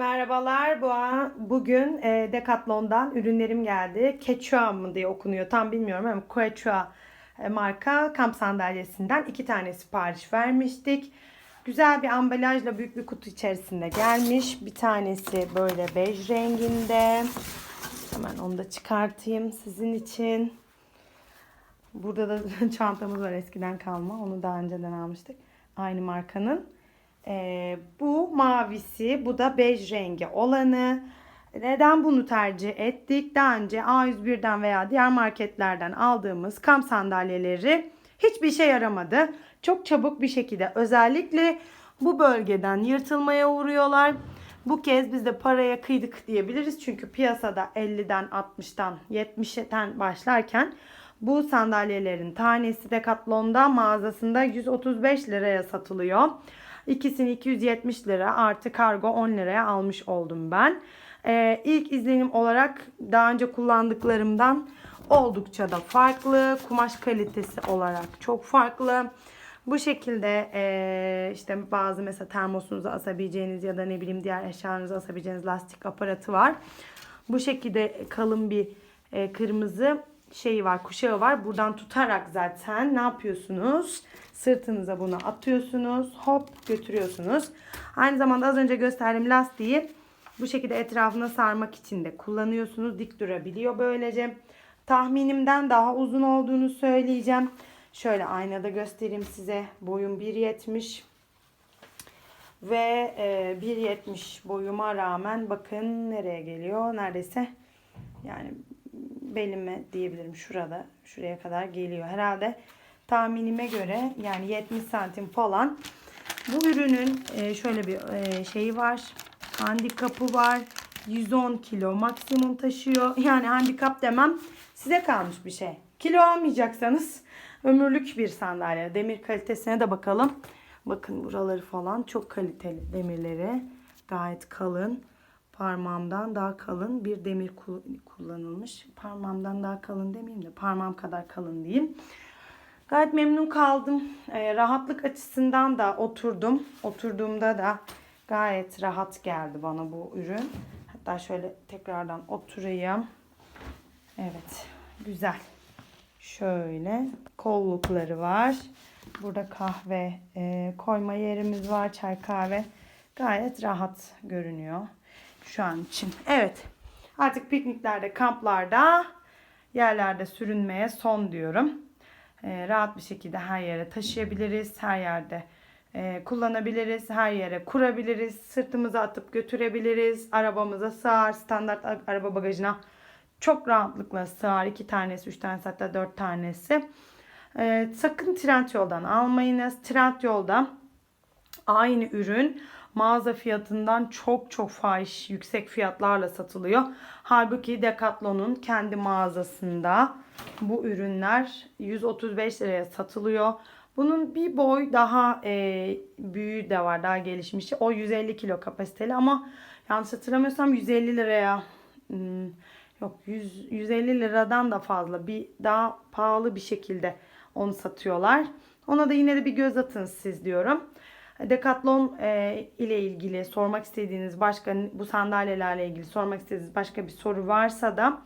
Merhabalar. Bu bugün e, Decathlon'dan ürünlerim geldi. Quechua mı diye okunuyor tam bilmiyorum ama Quechua e, marka kamp sandalyesinden iki tane sipariş vermiştik. Güzel bir ambalajla büyük bir kutu içerisinde gelmiş. Bir tanesi böyle bej renginde. Hemen onu da çıkartayım sizin için. Burada da çantamız var eskiden kalma. Onu daha önceden almıştık. Aynı markanın. Ee, bu mavisi, bu da bej rengi olanı. Neden bunu tercih ettik? Daha önce A101'den veya diğer marketlerden aldığımız kamp sandalyeleri hiçbir işe yaramadı. Çok çabuk bir şekilde özellikle bu bölgeden yırtılmaya uğruyorlar. Bu kez biz de paraya kıydık diyebiliriz. Çünkü piyasada 50'den 60'tan 70'ten başlarken bu sandalyelerin tanesi Decathlon'da mağazasında 135 liraya satılıyor. İkisini 270 lira artı kargo 10 liraya almış oldum ben. Ee, ilk izlenim olarak daha önce kullandıklarımdan oldukça da farklı. Kumaş kalitesi olarak çok farklı. Bu şekilde e, işte bazı mesela termosunuzu asabileceğiniz ya da ne bileyim diğer eşyalarınızı asabileceğiniz lastik aparatı var. Bu şekilde kalın bir e, kırmızı şeyi var, kuşağı var. Buradan tutarak zaten ne yapıyorsunuz? Sırtınıza bunu atıyorsunuz. Hop götürüyorsunuz. Aynı zamanda az önce gösterdiğim lastiği bu şekilde etrafına sarmak için de kullanıyorsunuz. Dik durabiliyor böylece. Tahminimden daha uzun olduğunu söyleyeceğim. Şöyle aynada göstereyim size. Boyum 1.70 ve e, 1.70 boyuma rağmen bakın nereye geliyor. Neredeyse yani belime diyebilirim şurada. Şuraya kadar geliyor. Herhalde tahminime göre yani 70 santim falan. Bu ürünün e, şöyle bir e, şeyi var. Handikapı var. 110 kilo maksimum taşıyor. Yani handikap demem size kalmış bir şey. Kilo almayacaksanız ömürlük bir sandalye. Demir kalitesine de bakalım. Bakın buraları falan çok kaliteli demirleri. Gayet kalın. Parmağımdan daha kalın bir demir kullanılmış. Parmağımdan daha kalın demeyeyim de parmağım kadar kalın diyeyim. Gayet memnun kaldım. E, rahatlık açısından da oturdum. Oturduğumda da gayet rahat geldi bana bu ürün. Hatta şöyle tekrardan oturayım. Evet. Güzel. Şöyle kollukları var. Burada kahve e, koyma yerimiz var. Çay kahve. Gayet rahat görünüyor şu an için. Evet. Artık pikniklerde, kamplarda, yerlerde sürünmeye son diyorum. Ee, rahat bir şekilde her yere taşıyabiliriz. Her yerde e, kullanabiliriz. Her yere kurabiliriz. Sırtımıza atıp götürebiliriz. Arabamıza sığar. Standart araba bagajına çok rahatlıkla sığar. iki tanesi, üç tanesi hatta dört tanesi. Ee, sakın Trendyol'dan almayınız. Trendyol'da aynı ürün mağaza fiyatından çok çok fahiş yüksek fiyatlarla satılıyor. Halbuki Decathlon'un kendi mağazasında bu ürünler 135 liraya satılıyor. Bunun bir boy daha e, büyüğü de var daha gelişmişi. O 150 kilo kapasiteli ama yanlış hatırlamıyorsam 150 liraya hmm, yok 100, 150 liradan da fazla bir daha pahalı bir şekilde onu satıyorlar. Ona da yine de bir göz atın siz diyorum. Decathlon e, ile ilgili sormak istediğiniz başka bu sandalyelerle ilgili sormak istediğiniz başka bir soru varsa da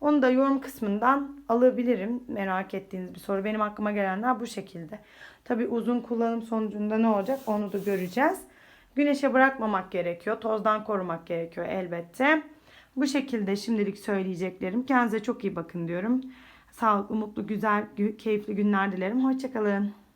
onu da yorum kısmından alabilirim. Merak ettiğiniz bir soru. Benim aklıma gelenler bu şekilde. Tabi uzun kullanım sonucunda ne olacak onu da göreceğiz. Güneşe bırakmamak gerekiyor. Tozdan korumak gerekiyor elbette. Bu şekilde şimdilik söyleyeceklerim. Kendinize çok iyi bakın diyorum. Sağlıklı, mutlu, güzel, keyifli günler dilerim. Hoşçakalın.